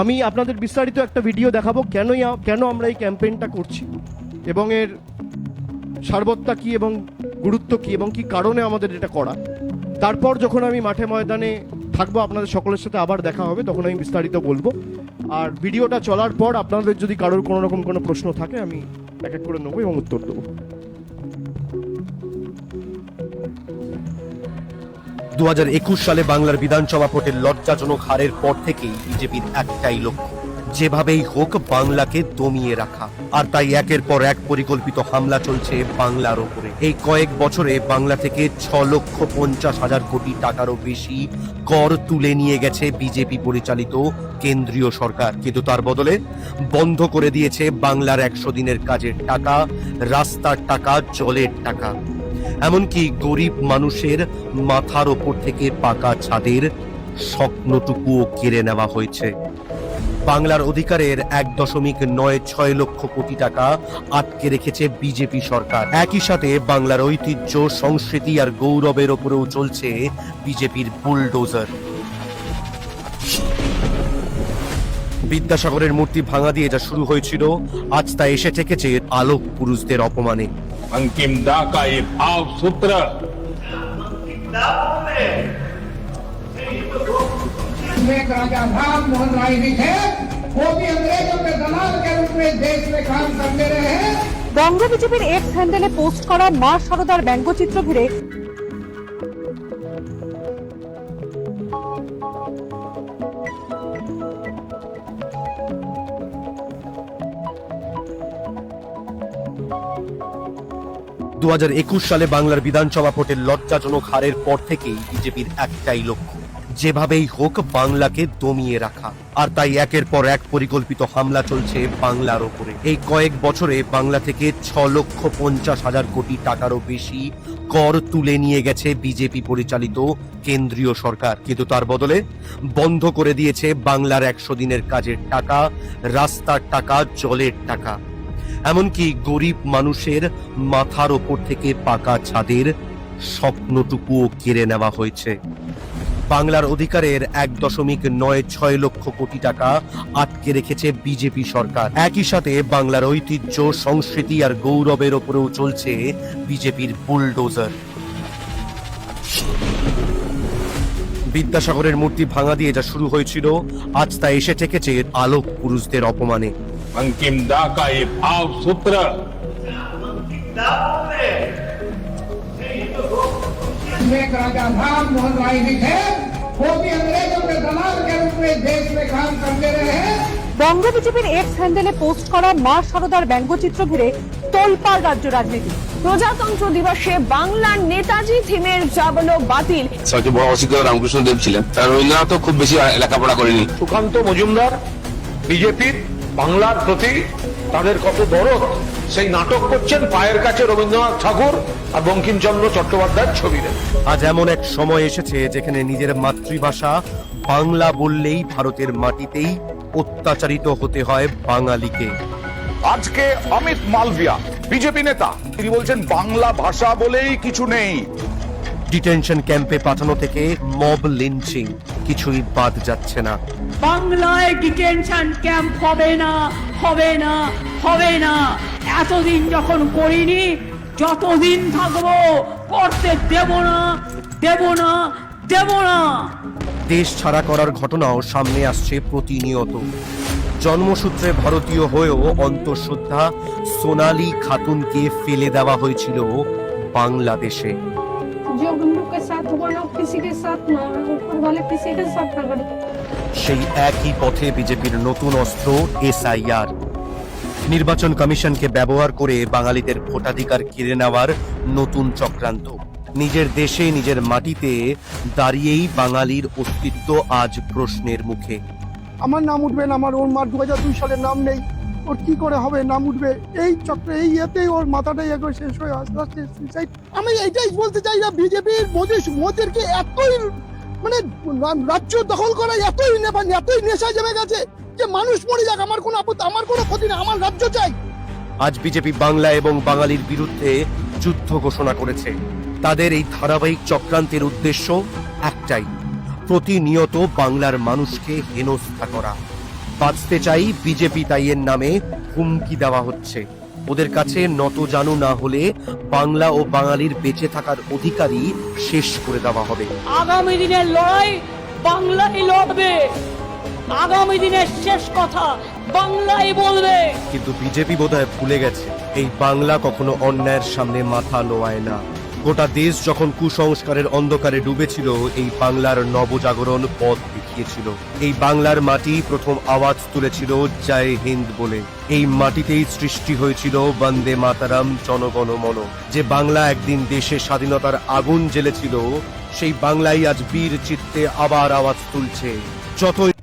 আমি আপনাদের বিস্তারিত একটা ভিডিও দেখাবো কেনই কেন আমরা এই ক্যাম্পেইনটা করছি এবং এর সারবত্তা কী এবং গুরুত্ব কী এবং কী কারণে আমাদের এটা করা। তারপর যখন আমি মাঠে ময়দানে থাকব, আপনাদের সকলের সাথে আবার দেখা হবে, তখন আমি বিস্তারিত বলব। আর ভিডিওটা চলার পর আপনাদের যদি কারোর কোনো রকম কোনো প্রশ্ন থাকে, আমি এক এক করে নেব এবং উত্তর দেবো। দু হাজার একুশ সালে বাংলার বিধানসভা ভোটের লজ্জাজনক হারের পর থেকেই বিজেপির একটাই লক্ষ্য, যেভাবেই হোক বাংলাকে দমিয়ে রাখা। আর তাই একের পর এক পরিকল্পিত হামলা চলছে বাংলার ওপরে। এই কয়েক বছরে বাংলা থেকে ছ লক্ষ পঞ্চাশ হাজার কোটি টাকারও বেশি কর তুলে নিয়ে গেছে বিজেপি পরিচালিত কেন্দ্রীয় সরকার। কিন্তু তার বদলে বন্ধ করে দিয়েছে বাংলার একশো দিনের কাজের টাকা, রাস্তার টাকা, জলের টাকা। এমনকি গরিব মানুষের মাথার ওপর থেকে পাকা ছাদের স্বপ্নটুকুও কেড়ে নেওয়া হয়েছে। বাংলার অধিকারের এক দশমিক নয় ছয় লক্ষ কোটি টাকা আটকে রেখেছে বিজেপি সরকার। একই সাথে বাংলার ঐতিহ্য, সংস্কৃতি আর গৌরবের ওপরেও চলছে বিজেপির বুলডোজার। বিদ্যাসাগরের মূর্তি ভাঙা দিয়ে যা শুরু হয়েছিল আজ তা এসে ঠেকেছে আলোক পুরুষদের অপমানে अंतिम दा का ये भाव सूत्र में एक राजा राम मोहन राय जी थे वो भी अंग्रेजों के दलाल के रूप में देश में काम करते रहे हैं বঙ্গ বিজেপির এক্স হ্যান্ডেলে পোস্ট করা মা সারদার ব্যঙ্গচিত্র ঘিরে দুহাজার একুশ সালে বাংলার বিধানসভা ভোটের লজ্জাজনক হারের পর থেকেই বিজেপির একটাই লক্ষ্য, যেভাবেই হোক বাংলাকে দমিয়ে রাখা। আর তাই একের পর এক পরিকল্পিত হামলা চলছে বাংলার ওপরে। এই কয়েক বছরে বাংলা থেকে ছ লক্ষ পঞ্চাশ হাজার কোটি টাকারও বেশি কর তুলে নিয়ে গেছে বিজেপি পরিচালিত কেন্দ্রীয় সরকার। কিন্তু তার বদলে বন্ধ করে দিয়েছে বাংলার একশো দিনের কাজের টাকা, রাস্তার টাকা, জলের টাকা। এমনকি গরিব মানুষের মাথার ওপর থেকে পাকা ছাদের স্বপ্নটুকুও কেড়ে নেওয়া হয়েছে। বাংলার অধিকারের এক দশমিক নয় ছয় লক্ষ কোটি টাকা আটকে রেখেছে বিজেপি সরকার। একই সাথে বাংলার ঐতিহ্য, সংস্কৃতি আর গৌরবের ওপরেও চলছে বিজেপির বুলডোজার। বিদ্যাসাগরের মূর্তি ভাঙা দিয়ে যা শুরু হয়েছিল, আজ তা এসে ঠেকেছে আলোক পুরুষদের অপমানে। अंतिम दा का ये भाव सूत्र में एक राजा राम मोहन राय जी थे वो भी अंग्रेजों के दलाल के रूप में देश में काम करते रहे हैं বঙ্গ বিজেপির এক্স হ্যান্ডেলে পোস্ট করা মা সারদার ব্যঙ্গচিত্র ঘিরে তোলপাড় রাজ্য রাজনীতি প্রজাতন্ত্র দিবসে বাংলার নেতাজি থিমের যাবলো বাতিল সবচেয়ে বড় অসিদ্ধ রামকৃষ্ণ দেব ছিলেন তার রবীন্দ্রনাথও খুব বেশি লেখাপড়া করেনি সুকান্ত মজুমদার বিজেপির বাংলার প্রতি তাদের কত দরদ সেই নাটক করছেন পায়ের কাছে রবীন্দ্রনাথ ঠাকুর আর বঙ্কিমচন্দ্র চট্টোপাধ্যায়ের ছবি আজ এমন এক সময় এসেছে যেখানে নিজের মাতৃভাষা বাংলা বললেই ভারতের মাটিতেই অত্যাচারিত হতে হয় বাঙালিকে। আজকে অমিত মালভিয়া বিজেপি নেতা তিনি বলছেন বাংলা ভাষা বলেই কিছু নেই। ডিটেনশন ক্যাম্পে পাঠানো থেকে মব লিঞ্চিং। কিছুই বাদ যাচ্ছে না। বাংলায় ডিটেনশন ক্যাম্প হবে না হবে না হবে না। এতদিন যখন করিনি যতদিন থাকব করতে দেব না দেব না দেব না। দেশ ছাড়া করার ঘটনাও সামনে আসছে প্রতিনিয়ত। জন্মসূত্রে ভারতীয় হয়েও অন্তঃশ্রদ্ধা সোনালী খাতুনকে ফেলে দেওয়া হয়েছিল বাংলাদেশে। किसी के साथ ना ऊपर वाले किसी के साथ ना करे সেই একই পথে বিজেপির নতুন অস্ত্র এসআইআর নির্বাচন কমিশনকে ব্যবহার করে বাঙালিদের ভোটাধিকার কেড়ে নেওয়ার নতুন চক্রান্ত নিজের দেশে নিজের মাটিতে দাঁড়িয়েই বাঙালির অস্তিত্ব আজ প্রশ্নের মুখে আমার নাম উঠবে না আমার ওর মার দু হাজার দুই সালের নাম নেই ওর কি করে হবে? নাম উঠবে। এই চক্রে, এই ইয়েতেই ওর মাথাটাই একবার শেষ হয়ে আস্তে আস্তে suicide। আমি এইটাই বলতে চাই না, বিজেপির মোদি মোদিরকে এতই মানে রাজ্য দখল করা এতই এতই নেশা জমে গেছে যে মানুষ মরে যাক। আমার কোনো আপত্তি আমার কোনো ক্ষতি নেই আমার রাজ্য চাই। আজ বিজেপি বাংলা এবং বাঙালির বিরুদ্ধে যুদ্ধ ঘোষণা করেছে। তাদের এই ধারাবাহিক চক্রান্তের উদ্দেশ্য একটাই, প্রতিনিয়ত বাংলার মানুষকে হেনস্থা করা। বাঁচতে চাই বিজেপি তাই এর নামে হুমকি দেওয়া হচ্ছে। ওদের কাছে নত জানু না হলে বাংলা ও বাঙালির বেঁচে থাকার অধিকারই শেষ করে দেওয়া হবে। আগামী দিনের লড়াই বাংলাই লড়বে। আগামী দিনের শেষ কথা বাংলাই বলবে। কিন্তু বিজেপি বোধহয় ভুলে গেছে এই বাংলা কখনো অন্যায়ের সামনে মাথা নোয়ায় না। গোটা দেশ যখন কুসংস্কারের অন্ধকারে ডুবেছিল, এই বাংলার নবজাগরণ পথ দেখিয়েছিল। এই বাংলার মাটি প্রথম আওয়াজ তুলেছিল জয় হিন্দ বলে। এই মাটিতেই সৃষ্টি হয়েছিল বন্দে মাতারাম জনগণ মন। যে বাংলা একদিন দেশে স্বাধীনতার আগুন জ্বেলেছিল, সেই বাংলাই আজ বীর চিত্তে আবার আওয়াজ তুলছে। যতই